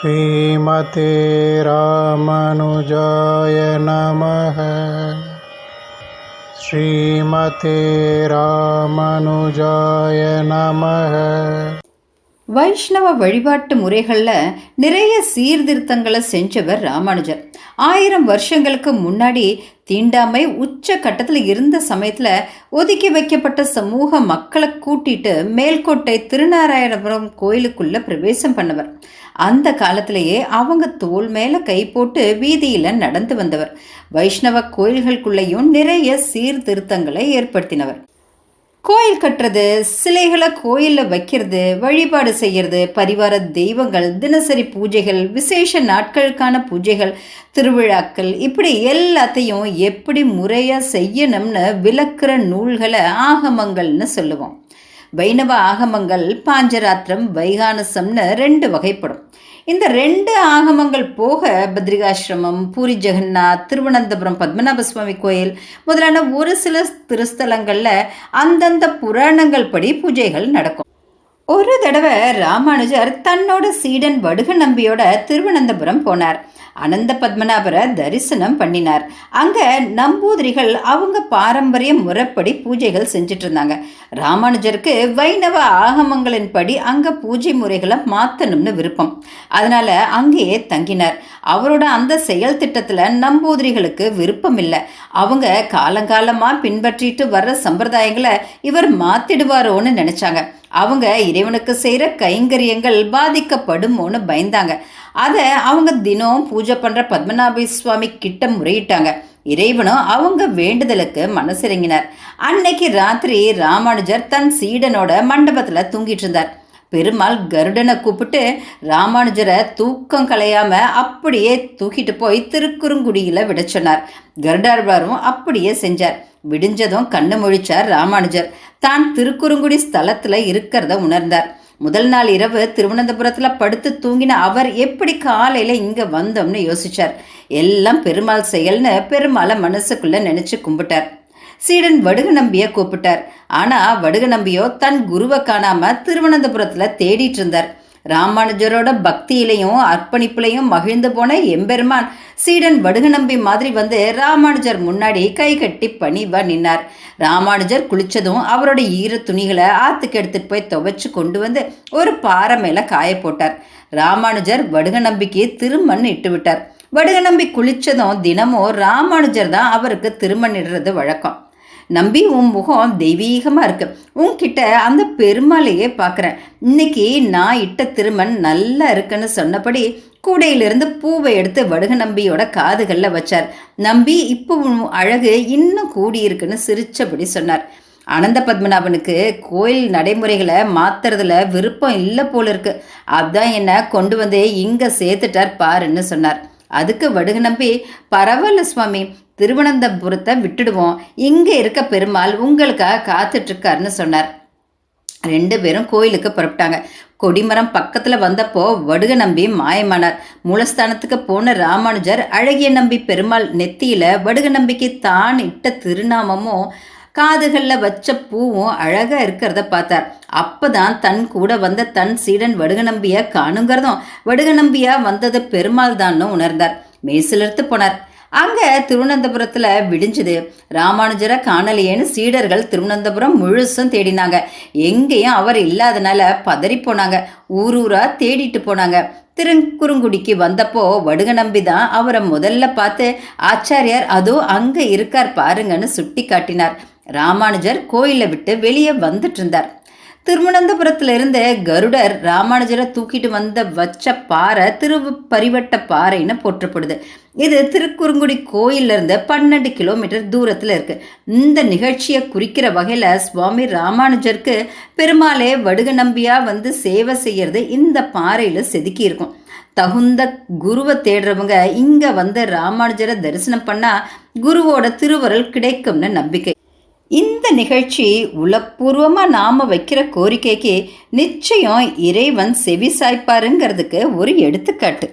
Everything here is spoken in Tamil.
श्रीमते रामनुजाय नमः। श्रीमते रामनुजाय नमः। வைஷ்ணவ வழிபாட்டு முறைகளில் நிறைய சீர்திருத்தங்களை செஞ்சவர் ராமானுஜர். ஆயிரம் வருஷங்களுக்கு முன்னாடி தீண்டாமை உச்ச கட்டத்தில் இருந்த சமயத்தில் ஒதுக்கி வைக்கப்பட்ட சமூக மக்களை கூட்டிட்டு மேல்கோட்டை திருநாராயணபுரம் கோயிலுக்குள்ளே பிரவேசம் பண்ணவர். அந்த காலத்திலேயே அவங்க தோல் மேலே கை போட்டு வீதியில் நடந்து வந்தவர். வைஷ்ணவ கோயில்களுக்குள்ளேயும் நிறைய சீர்திருத்தங்களை ஏற்படுத்தினவர். கோயில் கட்டுறது சிலைகளை கோயிலில் வைக்கிறது வழிபாடு செய்கிறது பரிவார தெய்வங்கள் தினசரி பூஜைகள் விசேஷ நாட்களுக்கான பூஜைகள் திருவிழாக்கள் இப்படி எல்லாத்தையும் எப்படி முறையாக செய்யணும்னு விளக்குற நூல்களை ஆகமங்கள்னு சொல்லுவோம். வைணவ ஆகமங்கள் பாஞ்சராத்திரம் வைகானசம்னு ரெண்டு வகைப்படும். இந்த ரெண்டு ஆகமங்கள் போக பத்ரிகாசிரமம் பூரி ஜெகநாத் திருவனந்தபுரம் பத்மநாப சுவாமி கோயில் முதலான ஒரு சில திருஸ்தலங்களில் அந்தந்த புராணங்கள் படி பூஜைகள் நடக்கும். ஒரு தடவை ராமானுஜர் தன்னோட சீடன் வடுக நம்பியோட திருவனந்தபுரம் போனார். அனந்த பத்மநாபரை தரிசனம் பண்ணினார். அங்கே நம்பூதிரிகள் அவங்க பாரம்பரிய முறைப்படி பூஜைகள் செஞ்சுட்டு இருந்தாங்க. ராமானுஜருக்கு வைணவ ஆகமங்களின் படி அங்கே பூஜை முறைகளை மாற்றணும்னு விருப்பம். அதனால் அங்கேயே தங்கினார். அவரோட அந்த செயல் திட்டத்தில் நம்பூதிரிகளுக்கு விருப்பம் இல்லை அவங்க காலங்காலமாக பின்பற்றிட்டு வர்ற சம்பிரதாயங்களை இவர் மாற்றிடுவாரோன்னு நினச்சாங்க. அவங்க இறைவனுக்கு செய்கிற கைங்கரியங்கள் பாதிக்கப்படுமோன்னு பயந்தாங்க. அதை அவங்க தினம் பூஜை பண்ணுற பத்மநாப சுவாமி கிட்ட முறையிட்டாங்க. இறைவனும் அவங்க வேண்டுதலுக்கு மனசிறங்கினார். அன்னைக்கு ராத்திரி ராமானுஜர் தன் சீடனோட மண்டபத்தில் தூங்கிட்டு இருந்தார். பெருமாள் கருடனை கூப்பிட்டு ராமானுஜரை தூக்கம் கலையாம அப்படியே தூக்கிட்டு போய் திருக்குறுங்குடியில் விட சொன்னார். கருடார்வாரும் அப்படியே செஞ்சார். விடிஞ்சதும் கண்ணு முழிச்சார் ராமானுஜர். தான் திருக்குறுங்குடி ஸ்தலத்தில் இருக்கிறத உணர்ந்தார். முதல் நாள் இரவு திருவனந்தபுரத்தில் படுத்து தூங்கின அவர் எப்படி காலையில் இங்கே வந்தோம்னு யோசிச்சார். எல்லாம் பெருமாள் செயல்னு பெருமாளை மனசுக்குள்ளே நினச்சி கும்பிட்டார். சீடன் வடுக நம்பிய கூப்பிட்டார். ஆனால் வடுக நம்பியோ தன் குருவை காணாமல் திருவனந்தபுரத்தில் தேடிட்டு இருந்தார். ராமானுஜரோட பக்தியிலையும் அர்ப்பணிப்புலையும் மகிழ்ந்து போன எம்பெருமான் சீடன் வடுகநம்பி மாதிரி வந்து ராமானுஜர் முன்னாடி கை கட்டி பணிவா நின்னார். ராமானுஜர் குளிச்சதும் அவரோட ஈர துணிகளை ஆத்துக்கு எடுத்துட்டு போய் துவைச்சு கொண்டு வந்து ஒரு பாறை மேல காய போட்டார். ராமானுஜர் வடுக நம்பிக்கு திருமண் இட்டு விட்டார். வடுக நம்பி குளிச்சதும் தினமும் ராமானுஜர் தான் அவருக்கு திருமண் இடுறது வழக்கம். நம்பி உன் முகம் தெய்வீகமாக இருக்கு. உன்கிட்ட அந்த பெருமாளையே பார்க்குறேன் இன்னைக்கு நான் இட்ட திருமண் நல்லா இருக்குன்னு சொன்னபடி கூடையிலிருந்து பூவை எடுத்து வடுக நம்பியோட காதுகளில் வச்சார். நம்பி இப்போ உன் அழகு இன்னும் கூடியிருக்குன்னு சிரிச்சபடி சொன்னார். அனந்த பத்மநாபனுக்கு கோயில் நடைமுறைகளை மாத்துறதுல விருப்பம் இல்லை போல இருக்கு. அதான் என்ன கொண்டு வந்து இங்கே சேர்த்துட்டார் பாருன்னு சொன்னார். அதுக்கு வடுக நம்பி பரவாயில்ல சுவாமி திருவனந்தபுரத்தை விட்டுடுவோம். இங்கே இருக்க பெருமாள் உங்களுக்காக காத்துட்ருக்காருன்னு சொன்னார். ரெண்டு பேரும் கோயிலுக்கு புறப்பட்டாங்க. கொடிமரம் பக்கத்தில் வந்தப்போ வடுக நம்பி மாயமானார். மூலஸ்தானத்துக்கு போன ராமானுஜர் அழகிய நம்பி பெருமாள் நெத்தியில் வடுக நம்பிக்கு தான் இட்ட திருநாமமும் காதுகளில் வச்ச பூவும் அழகாக இருக்கிறத பார்த்தார். அப்பதான் தன் கூட வந்த தன் சீடன் வடுக நம்பியை காணுங்கிறதும் வடுக நம்பியாக வந்தது பெருமாள் தான்னு உணர்ந்தார். மேசிலிருந்து போனார். அங்கே திருவனந்தபுரத்தில் விடிஞ்சுது. ராமானுஜரை காணலையேன்னு சீடர்கள் திருவனந்தபுரம் முழுசும் தேடினாங்க. எங்கேயும் அவர் இல்லாதனால பதறி போனாங்க. ஊர் ஊரா தேடிட்டு போனாங்க. திருக்குறுங்குடிக்கு வந்தப்போ வடுக நம்பி தான் அவரை முதல்ல பார்த்து ஆச்சாரியார் அதோ அங்கே இருக்கார் பாருங்கன்னு சுட்டி காட்டினார் ராமானுஜர் கோயிலை விட்டு வெளியே வந்துட்டு இருந்தார். திருவனந்தபுரத்திலிருந்து கருடர் ராமானுஜரை தூக்கிட்டு வந்த வச்ச பாறை திரு பரிவட்ட பாறைன்னு போற்றப்படுது. இது திருக்குறுங்குடி கோயில்ல இருந்து பன்னெண்டு கிலோமீட்டர் தூரத்தில் இருக்கு. இந்த நிகழ்ச்சியை குறிக்கிற வகையில் சுவாமி ராமானுஜருக்கு பெருமாளே வடுக நம்பியா வந்து சேவை செய்யறது இந்த பாறையில் செதுக்கி இருக்கும். தகுந்த குருவை தேடுறவங்க இங்க வந்து ராமானுஜரை தரிசனம் பண்ணா குருவோட திருவருள் கிடைக்கும்னு நம்பிக்கை. இந்த நிகழ்ச்சி உளப்பூர்வமாக நாம் வைக்கிற கோரிக்கைக்கு நிச்சயம் இறைவன் செவி சாய்ப்பாருங்கிறதுக்கு ஒரு எடுத்துக்காட்டு.